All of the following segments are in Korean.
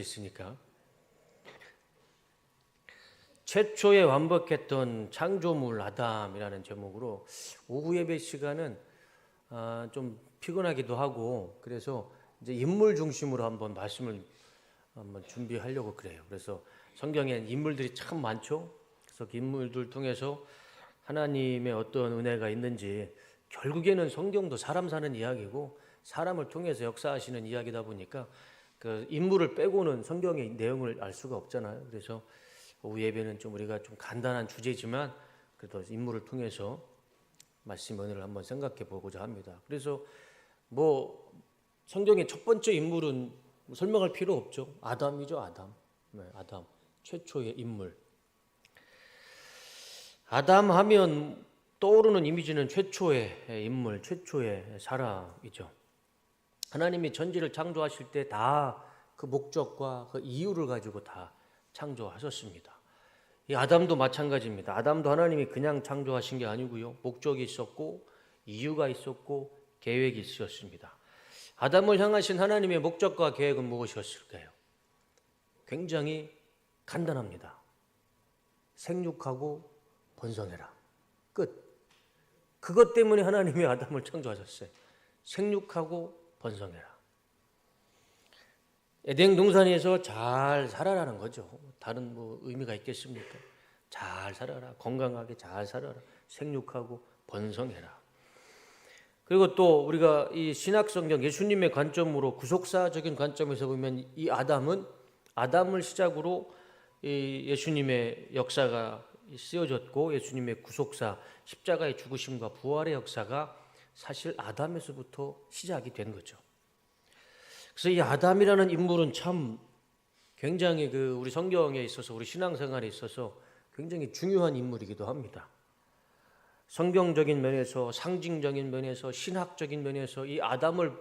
있으니까 최초에 완벽했던 창조물 아담이라는 제목으로 오후 예배 시간은 아, 좀 피곤하기도 하고 그래서 이제 인물 중심으로 한번 말씀을 한번 준비하려고 그래요. 그래서 성경엔 인물들이 참 많죠. 그래서 그 인물들 통해서 하나님의 어떤 은혜가 있는지 결국에는 성경도 사람 사는 이야기고 사람을 통해서 역사하시는 이야기다 보니까 그 인물을 빼고는 성경의 내용을 알 수가 없잖아요. 그래서 오후 예배는 좀 우리가 좀 간단한 주제지만 그래도 인물을 통해서 말씀 은혜를 한번 생각해 보고자 합니다. 그래서 뭐 성경의 첫 번째 인물은 뭐 설명할 필요 없죠. 아담이죠, 아담. 네, 아담. 최초의 인물. 아담 하면 떠오르는 이미지는 최초의 인물, 최초의 사람이죠. 하나님이 전지를 창조하실 때 다 그 목적과 그 이유를 가지고 다 창조하셨습니다. 이 아담도 마찬가지입니다. 아담도 하나님이 그냥 창조하신 게 아니고요. 목적이 있었고 이유가 있었고 계획이 있었습니다. 아담을 향하신 하나님의 목적과 계획은 무엇이었을까요? 굉장히 간단합니다. 생육하고 번성해라. 끝. 그것 때문에 하나님이 아담을 창조하셨어요. 생육하고 번성해라. 에덴 동산에서 잘 살아라는 거죠. 다른 뭐 의미가 있겠습니까? 잘 살아라. 건강하게 잘 살아라. 생육하고 번성해라. 그리고 또 우리가 이 신학 성경 예수님의 관점으로 구속사적인 관점에서 보면 이 아담은 아담을 시작으로 이 예수님의 역사가 쓰여졌고 예수님의 구속사 십자가의 죽으심과 부활의 역사가 사실 아담에서부터 시작이 된 거죠. 그래서 이 아담이라는 인물은 참 굉장히 그 우리 성경에 있어서 우리 신앙생활에 있어서 굉장히 중요한 인물이기도 합니다. 성경적인 면에서 상징적인 면에서 신학적인 면에서 이 아담을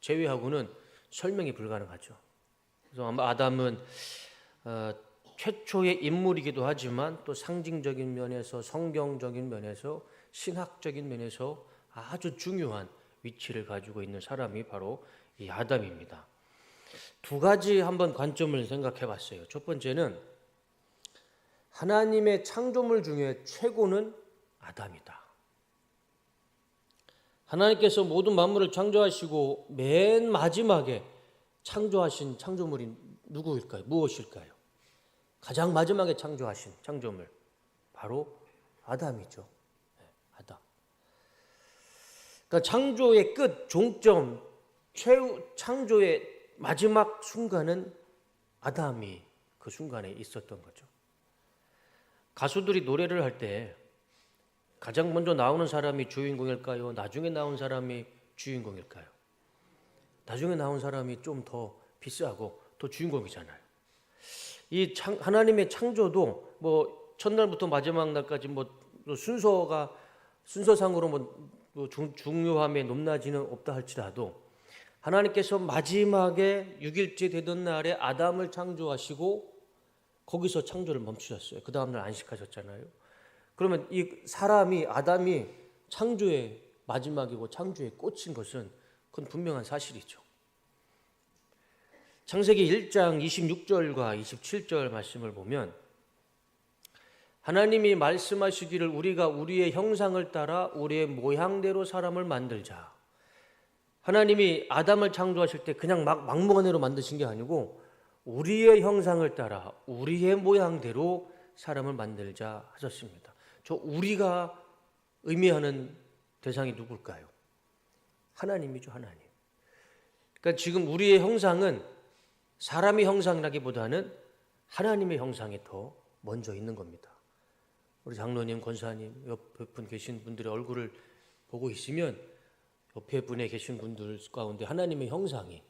제외하고는 설명이 불가능하죠. 그래서 아마 아담은 어, 최초의 인물이기도 하지만 또 상징적인 면에서 성경적인 면에서 신학적인 면에서 아주 중요한 위치를 가지고 있는 사람이 바로 이 아담입니다. 두 가지 한번 관점을 생각해 봤어요. 첫 번째는 하나님의 창조물 중에 최고는 아담이다. 하나님께서 모든 만물을 창조하시고 맨 마지막에 창조하신 창조물이 누구일까요? 무엇일까요? 가장 마지막에 창조하신 창조물 바로 아담이죠. 네, 아담. 그러니까 창조의 끝 종점 최후 창조의 마지막 순간은 아담이 그 순간에 있었던 거죠. 가수들이 노래를 할 때 가장 먼저 나오는 사람이 주인공일까요? 나중에 나온 사람이 주인공일까요? 나중에 나온 사람이 좀 더 비싸고 더 주인공이잖아요. 이 창, 하나님의 창조도 뭐 첫날부터 마지막 날까지 뭐 순서가 순서상으로 뭐, 뭐 중, 중요함에 높낮이는 없다 할지라도 하나님께서 마지막에 6일째 되던 날에 아담을 창조하시고 거기서 창조를 멈추셨어요. 그 다음날 안식하셨잖아요. 그러면 이 사람이 아담이 창조의 마지막이고 창조의 꽃인 것은 그건 분명한 사실이죠. 창세기 1장 26절과 27절 말씀을 보면 하나님이 말씀하시기를 우리가 우리의 형상을 따라 우리의 모양대로 사람을 만들자. 하나님이 아담을 창조하실 때 그냥 막 막무가내로 만드신 게 아니고 우리의 형상을 따라 우리의 모양대로 사람을 만들자 하셨습니다. 저 우리가 의미하는 대상이 누굴까요? 하나님이죠, 하나님. 그러니까 지금 우리의 형상은 사람의 형상이라기보다는 하나님의 형상이 더 먼저 있는 겁니다. 우리 장로님, 권사님, 옆에 분 계신 분들의 얼굴을 보고 있으면 옆에 분에 계신 분들 가운데 하나님의 형상이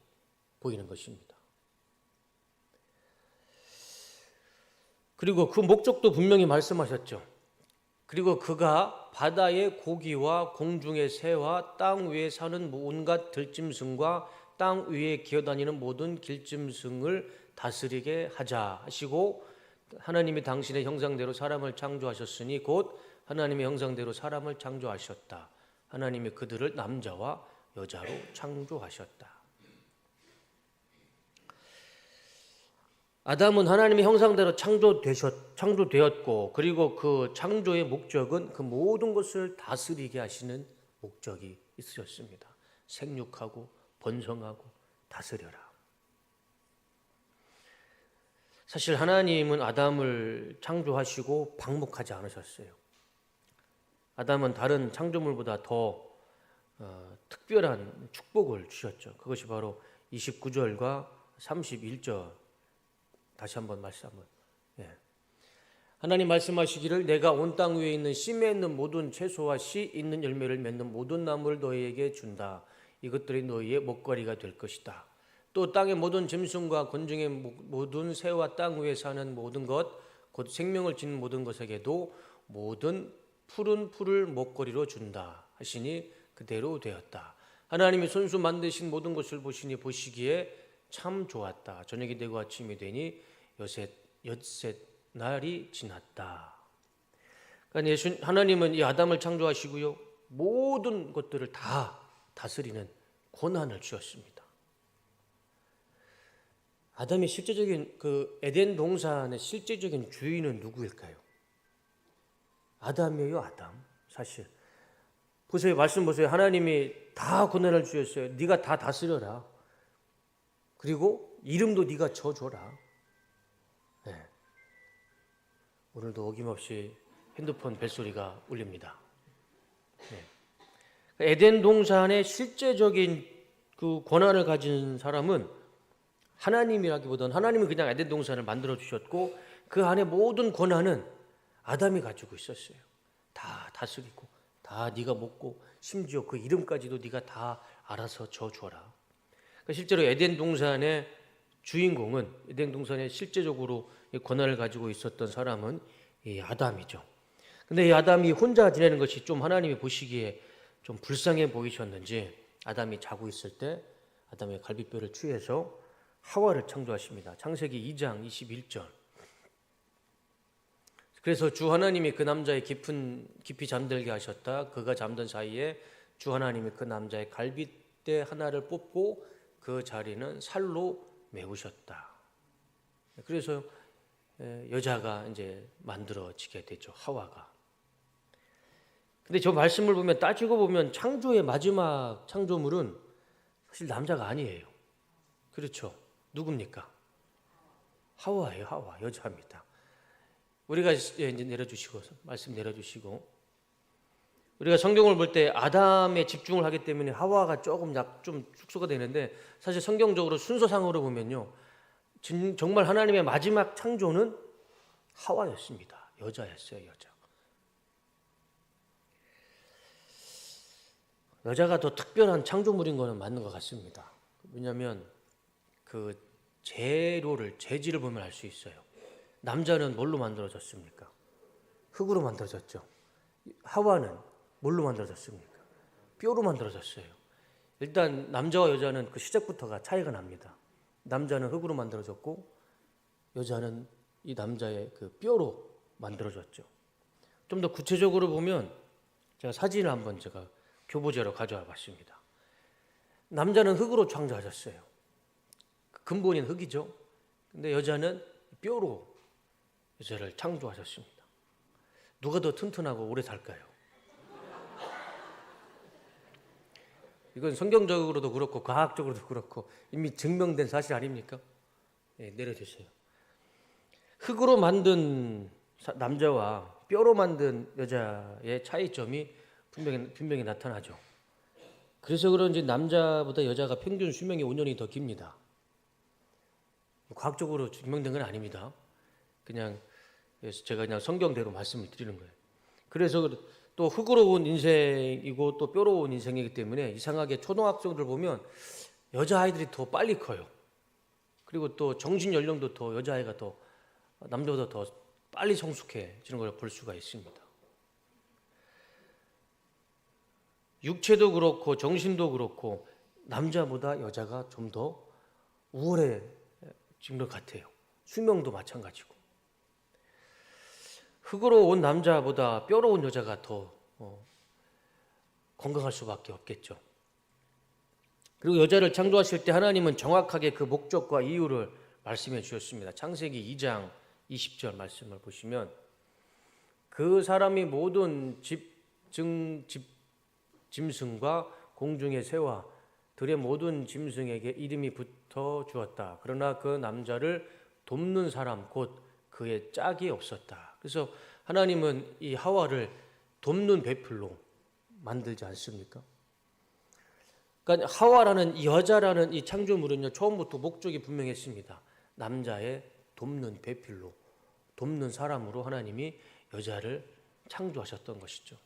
보이는 것입니다. 그리고 그 목적도 분명히 말씀하셨죠. 그리고 그가 바다의 고기와 공중의 새와 땅 위에 사는 온갖 들짐승과 땅 위에 기어다니는 모든 길짐승을 다스리게 하자 하시고 하나님이 당신의 형상대로 사람을 창조하셨으니 곧 하나님의 형상대로 사람을 창조하셨다. 하나님이 그들을 남자와 여자로 창조하셨다. 아담은 하나님의 형상대로 창조되셨, 창조되었고 그리고 그 창조의 목적은 그 모든 것을 다스리게 하시는 목적이 있으셨습니다. 생육하고 번성하고 다스려라. 사실 하나님은 아담을 창조하시고 방목하지 않으셨어요. 아담은 다른 창조물보다 더 어, 특별한 축복을 주셨죠. 그것이 바로 29절과 31절 다시 한번 말씀 한번. 예. 하나님 말씀하시기를 내가 온 땅 위에 있는 씨 맺는 모든 채소와 씨 있는 열매를 맺는 모든 나무를 너희에게 준다. 이것들이 너희의 먹거리가 될 것이다. 또 땅의 모든 짐승과 곤충의 모든 새와 땅 위에 사는 모든 것, 곧 생명을 짓는 모든 것에게도 모든 푸른 풀을 먹거리로 준다 하시니 그대로 되었다. 하나님이 손수 만드신 모든 것을 보시니 보시기에 참 좋았다. 저녁이 되고 아침이 되니 여셋 엿셋 날이 지났다. 그러니까 예수 하나님은 이 아담을 창조하시고요 모든 것들을 다 다스리는 권한을 주셨습니다. 아담의 실제적인 그 에덴 동산의 실제적인 주인은 누구일까요? 아담이에요, 아담. 사실 보세요, 말씀 보세요. 하나님이 다 권한을 주셨어요. 네가 다 다스려라. 그리고 이름도 네가 져줘라. 네. 오늘도 어김없이 핸드폰 벨소리가 울립니다. 네. 에덴 동산의 실제적인 그 권한을 가진 사람은 하나님이라기보다는 하나님은 그냥 에덴 동산을 만들어 주셨고 그 안에 모든 권한은 아담이 가지고 있었어요. 다 다스리고 다 네가 먹고 심지어 그 이름까지도 네가 다 알아서 져줘라. 그러니까 실제로 에덴 동산의 주인공은 에덴 동산에 실제적으로 권한을 가지고 있었던 사람은 이 아담이죠. 근데 이 아담이 혼자 지내는 것이 좀 하나님이 보시기에 좀 불쌍해 보이셨는지 아담이 자고 있을 때 아담의 갈비뼈를 취해서 하와를 창조하십니다. 창세기 2장 21절. 그래서 주 하나님이 그 남자의 깊은 깊이 잠들게 하셨다. 그가 잠든 사이에 주 하나님이 그 남자의 갈비뼈 하나를 뽑고 그 자리는 살로 메우셨다. 그래서 여자가 이제 만들어지게 되죠. 하와가. 근데 저 말씀을 보면 따지고 보면 창조의 마지막 창조물은 사실 남자가 아니에요. 그렇죠. 누굽니까? 하와예요, 하와. 여자입니다. 우리가 이제 내려주시고 말씀 내려주시고 우리가 성경을 볼 때 아담에 집중을 하기 때문에 하와가 조금 약 좀 축소가 되는데 사실 성경적으로 순서상으로 보면요 정말 하나님의 마지막 창조는 하와였습니다 여자였어요 여자 여자가 더 특별한 창조물인 거는 맞는 것 같습니다 왜냐하면 그 재료를 재질을 보면 알 수 있어요 남자는 뭘로 만들어졌습니까 흙으로 만들어졌죠 하와는 뭘로 만들어졌습니까? 뼈로 만들어졌어요. 일단 남자와 여자는 그 시작부터가 차이가 납니다. 남자는 흙으로 만들어졌고 여자는 이 남자의 그 뼈로 만들어졌죠. 좀 더 구체적으로 보면 제가 사진을 한번 제가 교보제로 가져와 봤습니다. 남자는 흙으로 창조하셨어요. 근본인 흙이죠. 근데 여자는 뼈로 여자를 창조하셨습니다. 누가 더 튼튼하고 오래 살까요? 이건 성경적으로도 그렇고 과학적으로도 그렇고 이미 증명된 사실 아닙니까? 네, 내려주세요. 흙으로 만든 남자와 뼈로 만든 여자의 차이점이 분명히, 분명히 나타나죠. 그래서 그런지 남자보다 여자가 평균 수명이 5년이 더 깁니다. 과학적으로 증명된 건 아닙니다. 그냥 제가 그냥 성경대로 말씀을 드리는 거예요. 그래서 또 흙으로 온 인생이고 또 뼈로 온 인생이기 때문에 이상하게 초등학생들 보면 여자 아이들이 더 빨리 커요. 그리고 또 정신 연령도 더 여자 아이가 더 남자보다 더 빨리 성숙해지는 걸 볼 수가 있습니다. 육체도 그렇고 정신도 그렇고 남자보다 여자가 좀 더 우월해 진것 같아요. 수명도 마찬가지고. 흙으로 온 남자보다 뼈로 온 여자가 더 어, 건강할 수밖에 없겠죠. 그리고 여자를 창조하실 때 하나님은 정확하게 그 목적과 이유를 말씀해 주셨습니다. 창세기 2장 20절 말씀을 보시면 그 사람이 모든 집 증 집 짐승과 공중의 새와 들의 모든 짐승에게 이름이 붙어 주었다. 그러나 그 남자를 돕는 사람 곧 그의 짝이 없었다. 그래서 하나님은 이 하와를 돕는 배필로 만들지 않습니까? 그러니까 하와라는 이 여자라는 이 창조물은요 처음부터 목적이 분명했습니다. 남자의 돕는 배필로 돕는 사람으로 하나님이 여자를 창조하셨던 것이죠.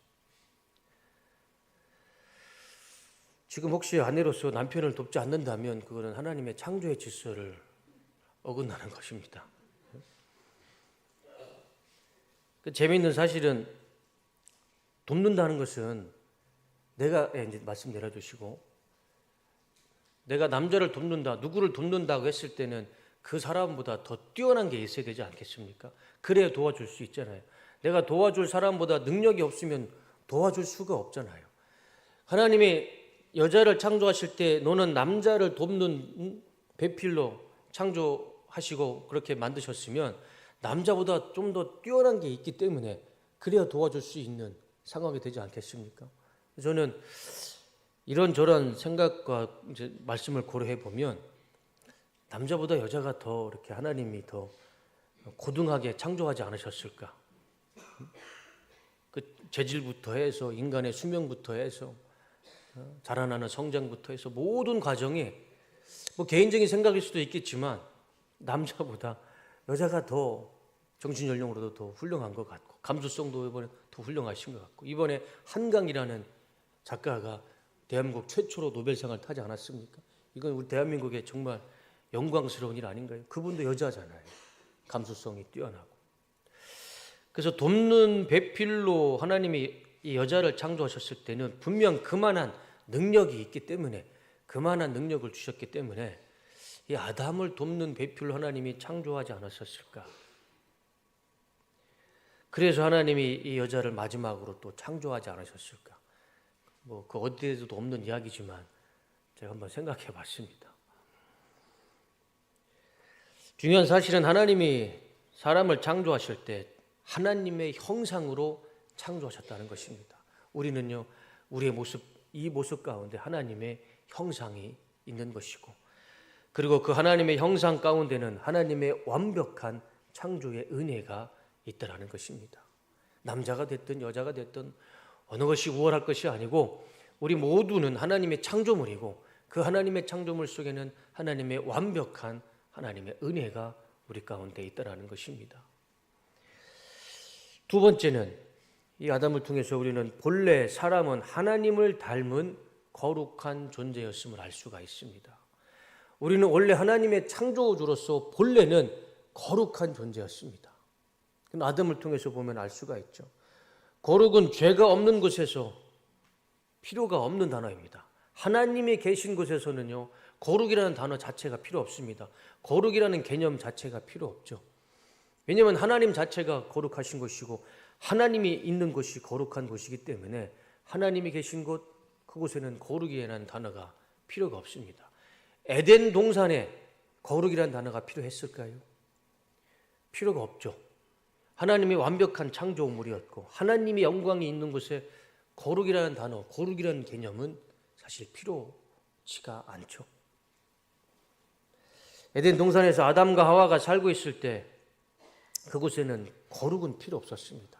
지금 혹시 아내로서 남편을 돕지 않는다면 그거는 하나님의 창조의 질서를 어긋나는 것입니다. 그 재미있는 사실은 돕는다는 것은 내가 예, 이제 말씀 내려주시고 내가 남자를 돕는다, 누구를 돕는다고 했을 때는 그 사람보다 더 뛰어난 게 있어야 되지 않겠습니까? 그래야 도와줄 수 있잖아요. 내가 도와줄 사람보다 능력이 없으면 도와줄 수가 없잖아요. 하나님이 여자를 창조하실 때 너는 남자를 돕는 배필로 창조하시고 그렇게 만드셨으면 남자보다 좀 더 뛰어난 게 있기 때문에 그래야 도와줄 수 있는 상황이 되지 않겠습니까? 저는 이런저런 생각과 말씀을 고려해 보면 남자보다 여자가 더 이렇게 하나님이 더 고등하게 창조하지 않으셨을까? 그 재질부터 해서 인간의 수명부터 해서 어, 자라나는 성장부터 해서 모든 과정이 뭐 개인적인 생각일 수도 있겠지만 남자보다 여자가 더 정신 연령으로도 더 훌륭한 것 같고 감수성도 이번에 더 훌륭하신 것 같고 이번에 한강이라는 작가가 대한민국 최초로 노벨상을 타지 않았습니까? 이건 우리 대한민국의 정말 영광스러운 일 아닌가요? 그분도 여자잖아요. 감수성이 뛰어나고. 그래서 돕는 배필로 하나님이 이 여자를 창조하셨을 때는 분명 그만한 능력이 있기 때문에 그만한 능력을 주셨기 때문에 이 아담을 돕는 배필로 하나님이 창조하지 않았었을까? 그래서 하나님이 이 여자를 마지막으로 또 창조하지 않으셨을까? 뭐 그 어디에도 없는 이야기지만 제가 한번 생각해 봤습니다. 중요한 사실은 하나님이 사람을 창조하실 때 하나님의 형상으로 창조하셨다는 것입니다. 우리는요, 우리의 모습, 이 모습 가운데 하나님의 형상이 있는 것이고, 그리고 그 하나님의 형상 가운데는 하나님의 완벽한 창조의 은혜가 있다라는 것입니다. 남자가 됐든 여자가 됐든 어느 것이 우월할 것이 아니고 우리 모두는 하나님의 창조물이고 그 하나님의 창조물 속에는 하나님의 완벽한 하나님의 은혜가 우리 가운데 있다라는 것입니다. 두 번째는 이 아담을 통해서 우리는 본래 사람은 하나님을 닮은 거룩한 존재였음을 알 수가 있습니다. 우리는 원래 하나님의 창조주로서 본래는 거룩한 존재였습니다. 아담을 통해서 보면 알 수가 있죠. 거룩은 죄가 없는 곳에서 필요가 없는 단어입니다. 하나님이 계신 곳에서는요, 거룩이라는 단어 자체가 필요 없습니다. 거룩이라는 개념 자체가 필요 없죠. 왜냐하면 하나님 자체가 거룩하신 것이고 하나님이 있는 곳이 거룩한 곳이기 때문에 하나님이 계신 곳 그곳에는 거룩이라는 단어가 필요가 없습니다. 에덴 동산에 거룩이라는 단어가 필요했을까요? 필요가 없죠. 하나님이 완벽한 창조물이었고 하나님이 영광이 있는 곳에 거룩이라는 단어, 거룩이라는 개념은 사실 필요치가 않죠. 에덴 동산에서 아담과 하와가 살고 있을 때 그곳에는 거룩은 필요 없었습니다.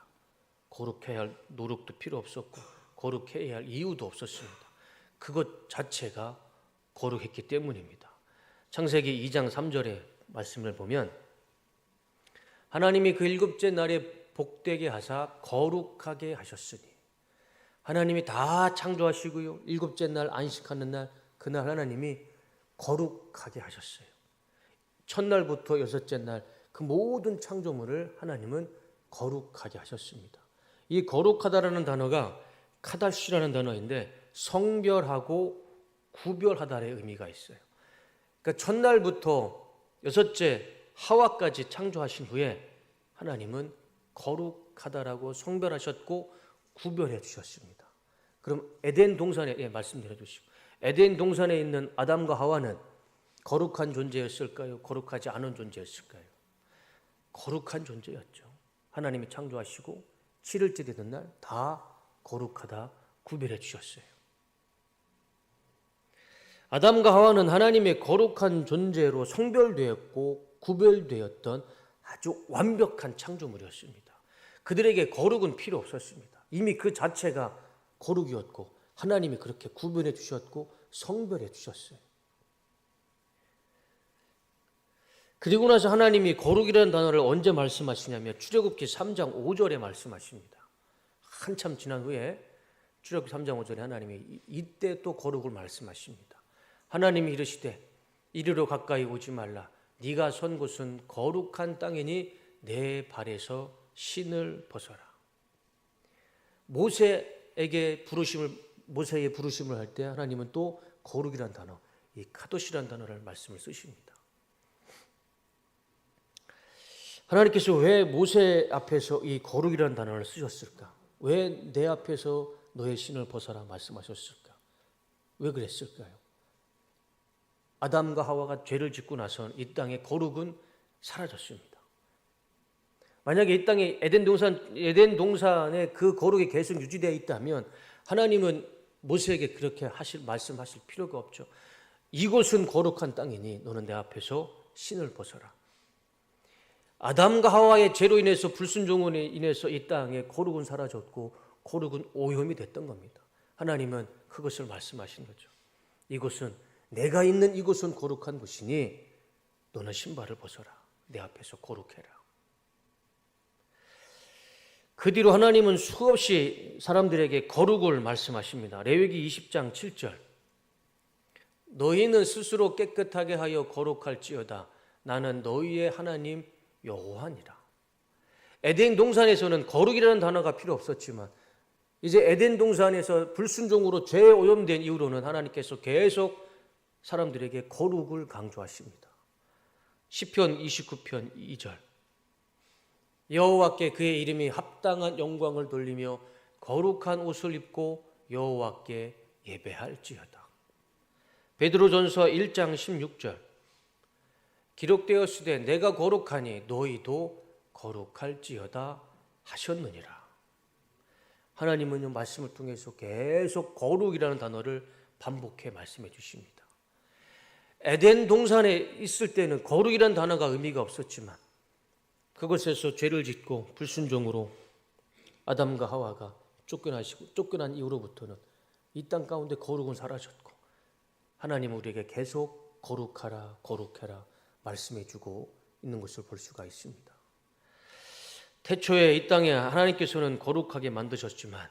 거룩해야 할 노력도 필요 없었고 거룩해야 할 이유도 없었습니다. 그것 자체가 거룩했기 때문입니다. 창세기 2장 3절의 말씀을 보면 하나님이 그 일곱째 날에 복되게 하사 거룩하게 하셨으니 하나님이 다 창조하시고요. 일곱째 날 안식하는 날 그날 하나님이 거룩하게 하셨어요. 첫날부터 여섯째 날 그 모든 창조물을 하나님은 거룩하게 하셨습니다. 이 거룩하다라는 단어가 카다시라는 단어인데 성별하고 구별하다의 의미가 있어요. 그러니까 첫날부터 여섯째 하와까지 창조하신 후에 하나님은 거룩하다라고 성별하셨고 구별해 주셨습니다. 그럼 에덴 동산에 예, 말씀드려 주시고 에덴 동산에 있는 아담과 하와는 거룩한 존재였을까요? 거룩하지 않은 존재였을까요? 거룩한 존재였죠. 하나님이 창조하시고 7일째 되는 날 다 거룩하다 구별해 주셨어요. 아담과 하와는 하나님의 거룩한 존재로 성별되었고 구별되었던 아주 완벽한 창조물이었습니다. 그들에게 거룩은 필요 없었습니다. 이미 그 자체가 거룩이었고 하나님이 그렇게 구별해 주셨고 성별해 주셨어요. 그리고 나서 하나님이 거룩이라는 단어를 언제 말씀하시냐면 출애굽기 3장 5절에 말씀하십니다. 한참 지난 후에 출애굽기 3장 5절에 하나님이 이- 이때 또 거룩을 말씀하십니다. 하나님이 이르시되 이리로 가까이 오지 말라 네가 선 곳은 거룩한 땅이니 내 발에서 신을 벗어라. 모세에게 부르심을 모세의 부르심을 할 때 하나님은 또 거룩이란 단어, 이 카도시란 단어를 말씀을 쓰십니다. 하나님께서 왜 모세 앞에서 이 거룩이라는 단어를 쓰셨을까? 왜 내 앞에서 너의 신을 벗어라 말씀하셨을까? 왜 그랬을까요? 아담과 하와가 죄를 짓고 나서 이 땅의 거룩은 사라졌습니다. 만약에 이 땅에 에덴 동산 에덴 동산에 그 거룩이 계속 유지되어 있다면 하나님은 모세에게 그렇게 하실 말씀하실 필요가 없죠. 이곳은 거룩한 땅이니 너는 내 앞에서 신을 벗어라. 아담과 하와의 죄로 인해서 불순종으로 인해서 이 땅에 거룩은 사라졌고 거룩은 오염이 됐던 겁니다. 하나님은 그것을 말씀하신 거죠. 이곳은 내가 있는 이곳은 거룩한 곳이니 너는 신발을 벗어라. 내 앞에서 거룩해라. 그 뒤로 하나님은 수없이 사람들에게 거룩을 말씀하십니다. 레위기 20장 7절. 너희는 스스로 깨끗하게 하여 거룩할지어다. 나는 너희의 하나님 여호와니라. 에덴 동산에서는 거룩이라는 단어가 필요 없었지만 이제 에덴 동산에서 불순종으로 죄에 오염된 이후로는 하나님께서 계속 사람들에게 거룩을 강조하십니다. 시편 29편 2절. 여호와께 그의 이름이 합당한 영광을 돌리며 거룩한 옷을 입고 여호와께 예배할지어다. 베드로전서 1장 16절. 기록되었으되 내가 거룩하니 너희도 거룩할지어다 하셨느니라. 하나님은 이 말씀을 통해서 계속 거룩이라는 단어를 반복해 말씀해 주십니다. 에덴 동산에 있을 때는 거룩이라는 단어가 의미가 없었지만 그곳에서 죄를 짓고 불순종으로 아담과 하와가 쫓겨나시고 쫓겨난 이후로부터는 이 땅 가운데 거룩은 사라졌고 하나님 우리에게 계속 거룩하라 거룩해라 말씀해 주고 있는 것을 볼 수가 있습니다. 태초에 이 땅에 하나님께서는 거룩하게 만드셨지만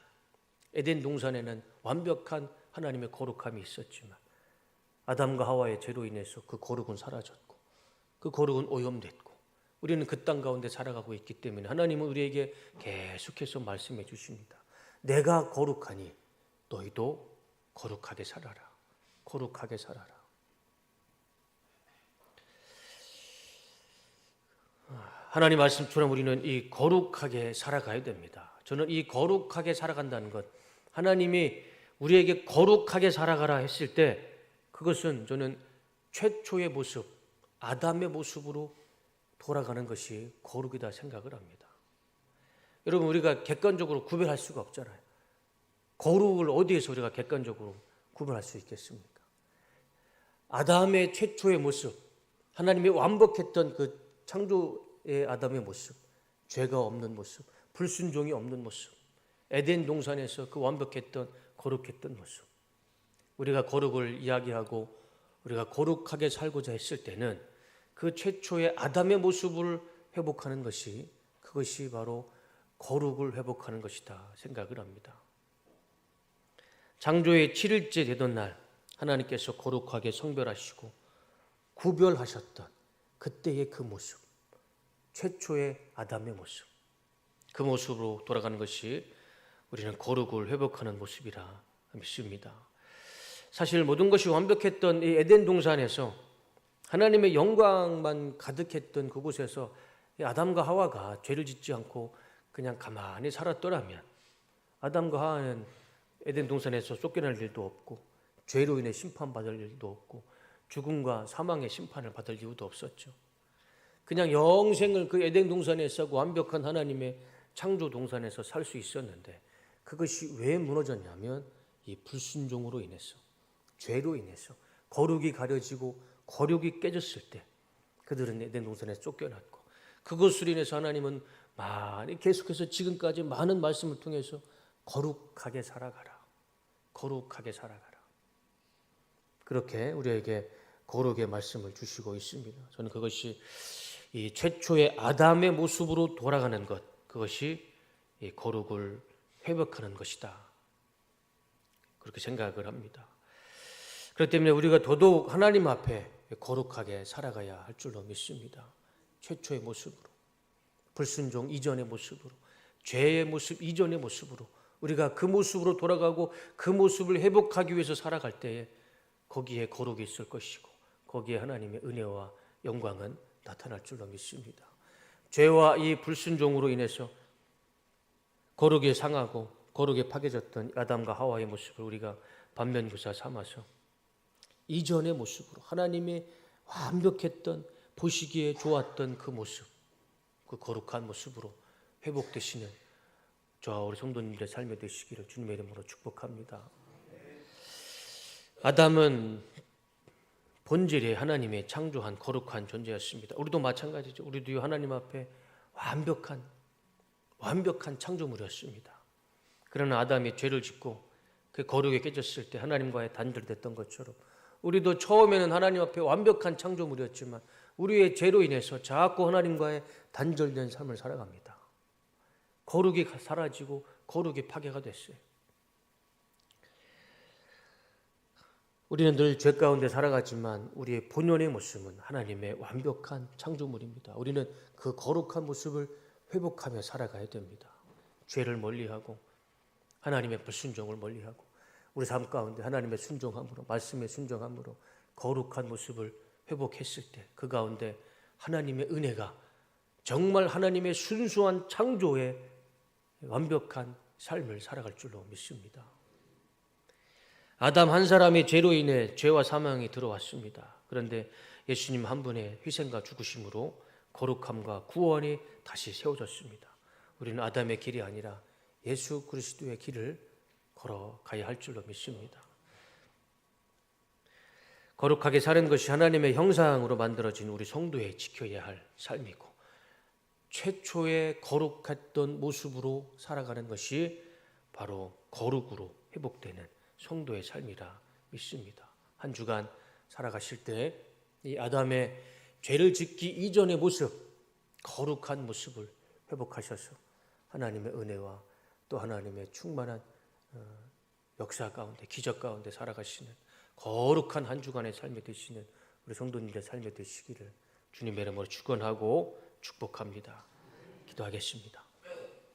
에덴 동산에는 완벽한 하나님의 거룩함이 있었지만 아담과 하와의 죄로 인해서 그 거룩은 사라졌고 그 거룩은 오염됐고 우리는 그 땅 가운데 살아가고 있기 때문에 하나님은 우리에게 계속해서 말씀해 주십니다. 내가 거룩하니 너희도 거룩하게 살아라. 거룩하게 살아라. 하나님 말씀처럼 우리는 이 거룩하게 살아가야 됩니다. 저는 이 거룩하게 살아간다는 것, 하나님이 우리에게 거룩하게 살아가라 했을 때 그것은 저는 최초의 모습, 아담의 모습으로 돌아가는 것이 거룩이다 생각을 합니다. 여러분 우리가 객관적으로 구별할 수가 없잖아요. 거룩을 어디에서 우리가 객관적으로 구별할 수 있겠습니까? 아담의 최초의 모습, 하나님이 완벽했던 그 창조의 아담의 모습, 죄가 없는 모습, 불순종이 없는 모습, 에덴 동산에서 그 완벽했던 거룩했던 모습. 우리가 거룩을 이야기하고 우리가 거룩하게 살고자 했을 때는 그 최초의 아담의 모습을 회복하는 것이 그것이 바로 거룩을 회복하는 것이다 생각을 합니다. 창조의 7일째 되던 날 하나님께서 거룩하게 성별하시고 구별하셨던 그때의 그 모습, 최초의 아담의 모습, 그 모습으로 돌아가는 것이 우리는 거룩을 회복하는 모습이라 믿습니다. 사실 모든 것이 완벽했던 이 에덴 동산에서 하나님의 영광만 가득했던 그곳에서 이 아담과 하와가 죄를 짓지 않고 그냥 가만히 살았더라면 아담과 하와는 에덴 동산에서 쫓겨날 일도 없고 죄로 인해 심판받을 일도 없고 죽음과 사망의 심판을 받을 이유도 없었죠. 그냥 영생을 그 에덴 동산에서 완벽한 하나님의 창조 동산에서 살 수 있었는데 그것이 왜 무너졌냐면 이 불순종으로 인해서 죄로 인해서 거룩이 가려지고 거룩이 깨졌을 때 그들은 에덴 동산에서 쫓겨났고 그것으로 인해서 하나님은 많이 계속해서 지금까지 많은 말씀을 통해서 거룩하게 살아가라. 거룩하게 살아가라. 그렇게 우리에게 거룩의 말씀을 주시고 있습니다. 저는 그것이 이 최초의 아담의 모습으로 돌아가는 것, 그것이 이 거룩을 회복하는 것이다. 그렇게 생각을 합니다. 그렇기 때문에 우리가 더더욱 하나님 앞에 거룩하게 살아가야 할 줄로 믿습니다. 최초의 모습으로, 불순종 이전의 모습으로, 죄의 모습 이전의 모습으로 우리가 그 모습으로 돌아가고 그 모습을 회복하기 위해서 살아갈 때에 거기에 거룩이 있을 것이고 거기에 하나님의 은혜와 영광은 나타날 줄로 믿습니다. 죄와 이 불순종으로 인해서 거룩이 상하고 거룩이 파괴졌던 아담과 하와의 모습을 우리가 반면교사 삼아서 이전의 모습으로 하나님의 완벽했던 보시기에 좋았던 그 모습, 그 거룩한 모습으로 회복되시는 저와 우리 성도님들의 삶이 되시기를 주님의 이름으로 축복합니다. 아담은 본질이 하나님의 창조한 거룩한 존재였습니다. 우리도 마찬가지죠. 우리도 하나님 앞에 완벽한 완벽한 창조물이었습니다. 그러나 아담이 죄를 짓고 그 거룩에 깨졌을 때 하나님과의 단절됐던 것처럼 우리도 처음에는 하나님 앞에 완벽한 창조물이었지만 우리의 죄로 인해서 자꾸 하나님과의 단절된 삶을 살아갑니다. 거룩이 사라지고 거룩이 파괴가 됐어요. 우리는 늘 죄 가운데 살아가지만 우리의 본연의 모습은 하나님의 완벽한 창조물입니다. 우리는 그 거룩한 모습을 회복하며 살아가야 됩니다. 죄를 멀리하고 하나님의 불순종을 멀리하고 우리 삶 가운데 하나님의 순종함으로 말씀의 순종함으로 거룩한 모습을 회복했을 때 그 가운데 하나님의 은혜가 정말 하나님의 순수한 창조의 완벽한 삶을 살아갈 줄로 믿습니다. 아담 한 사람의 죄로 인해 죄와 사망이 들어왔습니다. 그런데 예수님 한 분의 희생과 죽으심으로 거룩함과 구원이 다시 세워졌습니다. 우리는 아담의 길이 아니라 예수 그리스도의 길을 걸어가야 할 줄로 믿습니다. 거룩하게 사는 것이 하나님의 형상으로 만들어진 우리 성도의 지켜야 할 삶이고 최초의 거룩했던 모습으로 살아가는 것이 바로 거룩으로 회복되는 성도의 삶이라 믿습니다. 한 주간 살아가실 때 이 아담의 죄를 짓기 이전의 모습, 거룩한 모습을 회복하셔서 하나님의 은혜와 또 하나님의 충만한 어, 역사 가운데 기적 가운데 살아가시는 거룩한 한 주간의 삶이 되시는 우리 성도님들의 삶이 되시기를 주님의 이름으로 축원하고 축복합니다. 기도하겠습니다.